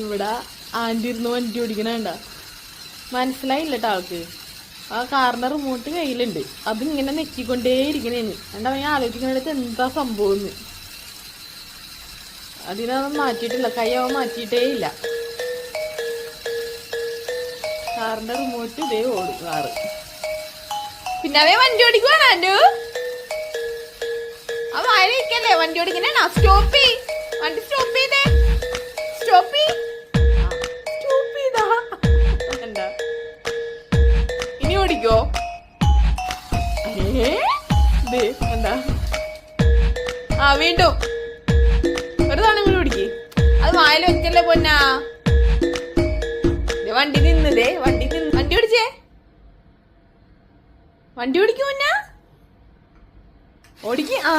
ഇവിടെ ആന്റി ഇരുന്ന് വണ്ടി ഓടിക്കണണ്ട മനസ്സിലായില്ല കേട്ടോ ആൾക്ക്. ആ കാറിന്റെ റിമോട്ട് കയ്യിലുണ്ട്. അതിങ്ങനെ നെക്കിക്കൊണ്ടേ ഇരിക്കണേന്ന് എന്താ ഞാൻ ആലോചിക്കണത് എന്താ സംഭവം എന്ന് അതിനതൊന്നും മാറ്റിയിട്ടില്ല. കൈ അവൻ മാറ്റിയിട്ടേ ഇല്ല. കാറിന്റെ റിമോട്ട് ഇതേ ഓടും കാറ്. പിന്നെ അവൻ വണ്ടി ഓടിക്കുവാണോ അവ ആ വായിലിരിക്കല്ലേ വണ്ടി ഓടിക്കണേ സ്റ്റോപ്പ് ചെയ് ഓടിക്കോ? എന്താ ആ വീണ്ടും. ഒരു തവണ കൂടി ഓടിക്കേ. അത് വായിൽ വെക്കല്ലേ പൊന്നാ? വണ്ടി നിന്നതേ വണ്ടി നിന്ന്. വണ്ടി ഓടിച്ചേ? വണ്ടി ഓടിക്കും പൊന്നാ? ഓടിക്ക. ആ.